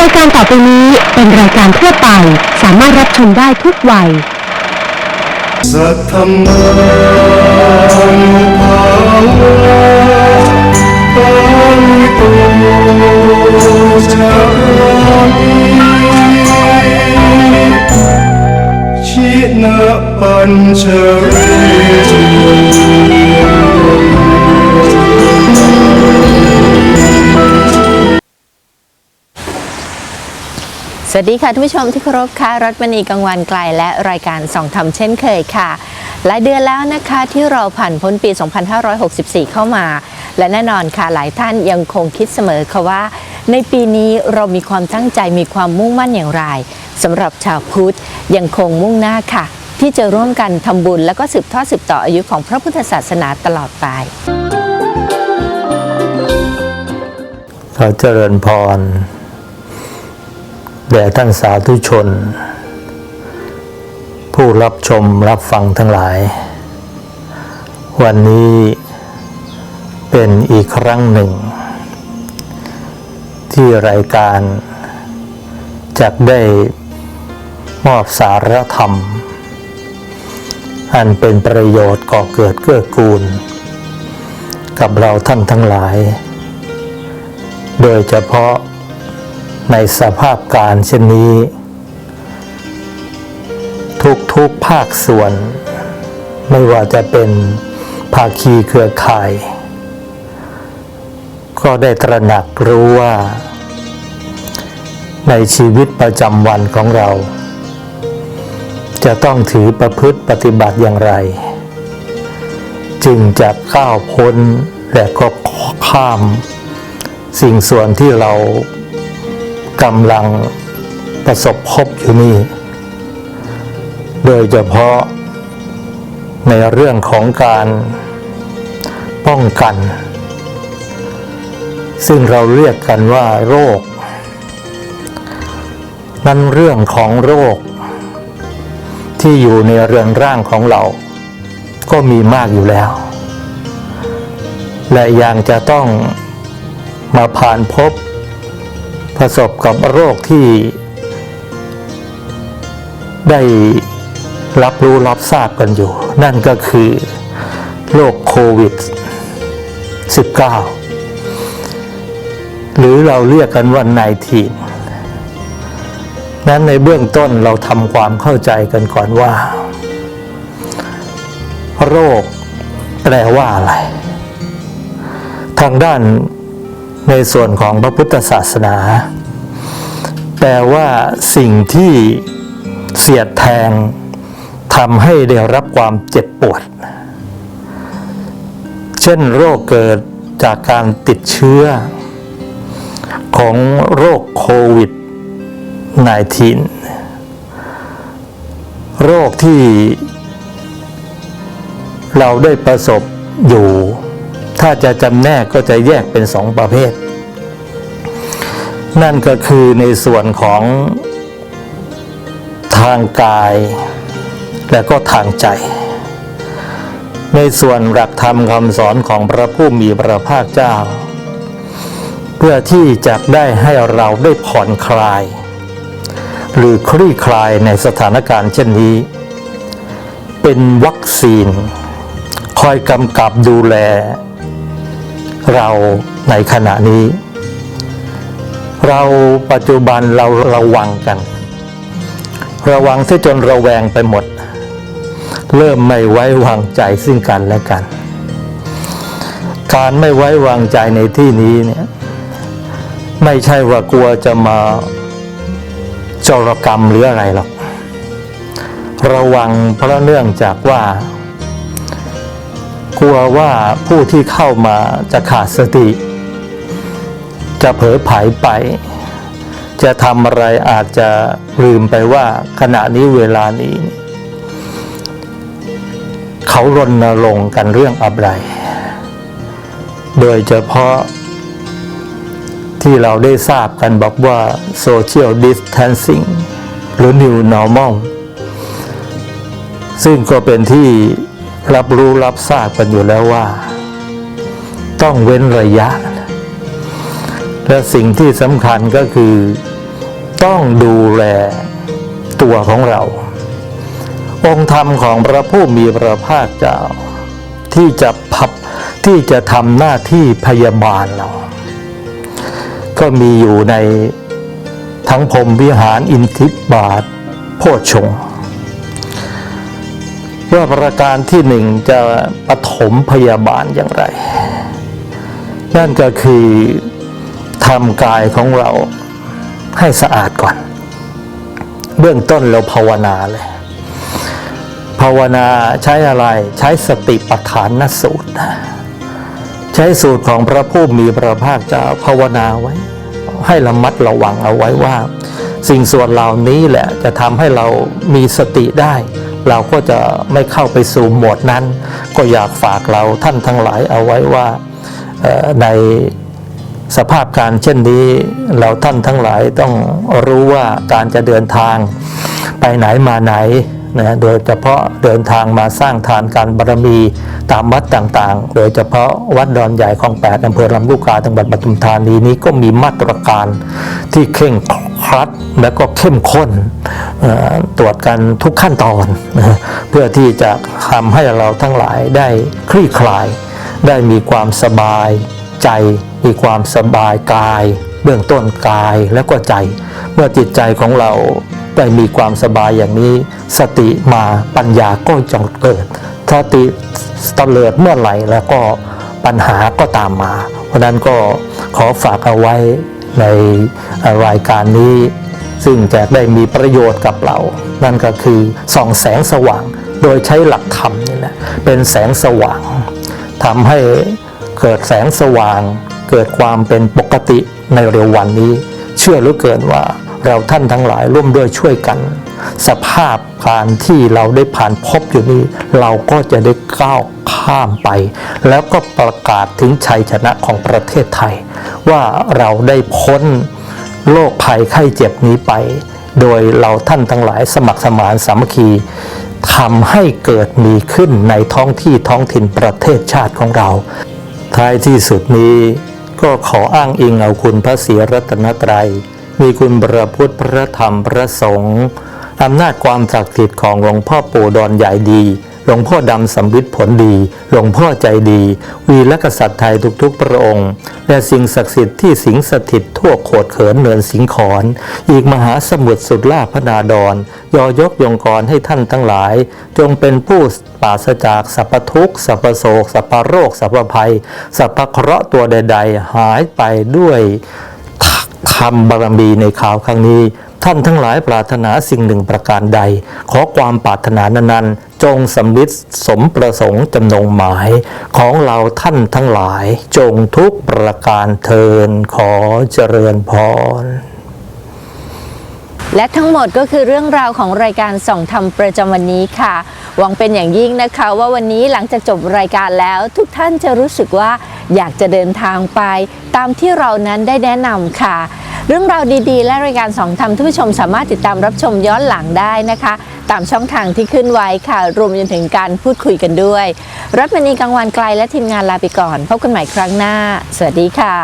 รายการต่อไปนี้เป็นรายการทั่วไป สามารถรับชมได้ทุกวัย สัทธมานุภาวะปาลิโตจามิชินะปัญชเรจุ สวัสดีค่ะท่านผู้ชมที่เคารพค่ะรัตมณีกังวันไกลและรายการส่องธรรมเช่นเคยค่ะ หลายเดือนแล้วนะคะที่เราผ่านพ้นปี 2564 เข้ามา และแน่นอนค่ะหลายท่านยังคงคิดเสมอค่ะว่า ในปีนี้เรามีความตั้งใจมีความมุ่งมั่นอย่างไรสำหรับชาวพุทธยังคงมุ่งหน้าค่ะ ที่จะร่วมกันทำบุญแล้วก็สืบทอดสืบต่ออายุของพระพุทธศาสนาตลอดไปขอเจริญพร แด่ท่านสาธุชน ผู้รับชมรับฟังทั้งหลาย วันนี้เป็นอีกครั้งหนึ่ง ที่รายการจะได้มอบสารธรรม อันเป็นประโยชน์ก่อเกิดเกื้อกูล กับเราท่านทั้งหลาย โดยเฉพาะ ในสภาพการเช่นนี้ ทุกๆภาคส่วน ไม่ว่าจะเป็นภาคีเครือข่าย ก็ได้ตระหนักรู้ว่า ในชีวิตประจำวันของเรา จะต้องถือประพฤติปฏิบัติอย่างไร จึงจะก้าวพ้นและก็ข้าม สิ่งส่วนที่เรา กำลังประสบพบอยู่นี่ โดยเฉพาะในเรื่องของการป้องกัน ซึ่งเราเรียกกันว่าโรค นั้นเรื่องของโรค ที่อยู่ในเรือนร่างของเรา ก็มีมากอยู่แล้ว และยังจะต้องมาผ่านพบ ประสบกับโรคที่ได้รับรู้รับทราบกันอยู่ นั่นก็คือโรคโควิด -19 หรือเราเรียกกันว่าไนทีนนั้นในเบื้องต้นเราทำความเข้าใจกันก่อนว่า โรคแปลว่าอะไร ทางด้าน ในส่วนของพระพุทธศาสนา แปลว่าสิ่งที่เสียดแทงทำให้ได้รับความเจ็บปวด เช่นโรคเกิดจากการติดเชื้อ ของโรคโควิด -19 โรคที่เราได้ประสบอยู่ ถ้าจะจำแนกก็จะแยกเป็นสองประเภท นั่นก็คือในส่วนของทางกาย และก็ทางใจ ในส่วนหลักธรรมคำสอนของพระผู้มีพระภาคเจ้า เพื่อที่จะได้ให้เราได้ผ่อนคลาย หรือคลี่คลายในสถานการณ์เช่นนี้ เป็นวัคซีนคอยกำกับดูแล เราในขณะนี้ เราปัจจุบันเราระวังกัน ระวังที่จนระแวงไปหมด เริ่มไม่ไว้วางใจซึ่งกันและกัน การไม่ไว้วางใจในที่นี้เนี่ยไม่ใช่ว่ากลัวจะมาจรกรรมหรืออะไรหรอก ระวังเพราะเนื่องจากว่า กลัวว่าผู้ที่เข้ามาจะขาดสติ จะเผลอไผลไป จะทำอะไรอาจจะลืมไปว่าขณะนี้เวลานี้ เขารณรงค์กันเรื่องอะไร โดยเฉพาะที่เราได้ทราบกันบอกว่า social distancing หรือ new normal ซึ่งก็เป็นที่ รับรู้รับทราบกันอยู่แล้วว่า ต้องเว้นระยะ และสิ่งที่สำคัญก็คือ ต้องดูแลตัวของเรา องค์ธรรมของพระผู้มีพระภาคเจ้า ที่จะพับที่จะทำหน้าที่พยาบาลเรา ก็มีอยู่ในทั้งพรมวิหารอินทิบาทโพชฌงค์ ว่าประการที่หนึ่งจะปฐมพยาบาลอย่างไร นั่นก็คือทำกายของเราให้สะอาดก่อน เบื้องต้นเราภาวนาเลย ภาวนาใช้อะไรใช้สติปัฏฐานนสูตร ใช้สูตรของพระผู้มีพระภาคเจ้าภาวนาไว้ ให้ระมัดระวังเอาไว้ว่า สิ่งส่วนเหล่านี้แหละจะทำให้เรามีสติได้ เราก็จะไม่เข้าไปสู่หมวดนั้น ก็อยากฝากเราท่านทั้งหลายเอาไว้ว่าในสภาพการเช่นนี้เราท่านทั้งหลายต้องรู้ว่าการจะเดินทางไปไหนมาไหนนะโดยเฉพาะเดินทางมาสร้างทานการบารมีตามวัดต่างๆ โดยเฉพาะวัดดอนใหญ่ของแปดอำเภอลำลูกกาจังหวัดปทุมธานีนี้ก็มีมาตรการที่เคร่ง รัดและก็เข้มข้นตรวจกันทุกขั้นตอน เพื่อที่จะทำให้เราทั้งหลายได้คลี่คลาย ได้มีความสบายใจ มีความสบายกาย เบื้องต้นกายแล้วก็ใจ เมื่อจิตใจของเราได้มีความสบายอย่างนี้ สติมาปัญญาก็จะเกิดสติเตลิดเมื่อไหร่แล้วก็ปัญหาก็ตามมา เพราะนั้นก็ขอฝากเอาไว้ ในรายการนี้ ซึ่งจะได้มีประโยชน์กับเรา นั่นก็คือส่องแสงสว่างโดยใช้หลักธรรมนี่แหละเป็นแสงสว่างทำให้เกิดแสงสว่าง เกิดความเป็นปกติในเร็ววันนี้ เชื่อหลือเกินว่าเราท่านทั้งหลายร่วมด้วยช่วยกัน สภาพการที่เราได้ผ่านพบอยู่นี้ เราก็จะได้ก้าว ข้ามไป แล้วก็ประกาศถึงชัยชนะของประเทศไทย ว่าเราได้พ้นโรคภัยไข้เจ็บนี้ไป โดยเราท่านทั้งหลายสมัครสมานสามัคคีทำให้เกิดมีขึ้นในท้องที่ท้องถิ่นประเทศชาติของเรา ท้ายที่สุดนี้ก็ขออ้างอิงเอาคุณพระศรีรัตนตรัย มีคุณพระพุทธพระธรรมพระสงฆ์อำนาจความศักดิ์สิทธิ์ของหลวงพ่อปู่ดอนใหญ่ดี หลวงพ่อดำสำริดผลดี หลวงพ่อใจดี วีรกษัตริย์ไทยทุกๆ พระองค์ และสิ่งศักดิ์สิทธิ์ที่สิงสถิตทั่วโขดเขินเนินสิงขอนอีกมหาสมุทรสุดล่าพนาดอนยอยกยงกรให้ท่านทั้งหลาย จงเป็นผู้ปราศจากสัพพทุกข์สัพพโศกสัพพโรค สัพพภัย สัพพเคราะห์ตัวใด ๆ หายไปด้วยทำบารมีในข่าวครั้งนี้ ท่านทั้งหลายปรารถนาสิ่งหนึ่งประการใด ขอความปรารถนานั้นๆจงสำลิดสมประสงค์จำนงหมายของเราท่านทั้งหลาย จงทุกประการเทินขอเจริญพรและทั้งหมดก็คือเรื่องราวของรายการส่องธรรมประจำวันนี้ค่ะ หวังเป็นอย่างยิ่งนะคะ ว่าวันนี้หลังจากจบรายการแล้วทุกท่านจะรู้สึกว่าอยากจะเดินทางไป ตามที่เรานั้นได้แนะนำค่ะ เรื่องราวดีๆ และรายการสองธรรมท่านผู้ชมสามารถติดตามรับชมย้อนหลังได้นะคะ ตามช่องทางที่ขึ้นไว้ค่ะ รวมจนถึงการพูดคุยกันด้วย รัตมนีกลางวันไกลและทีมงานลาไปก่อน พบกันใหม่ครั้งหน้า สวัสดีค่ะ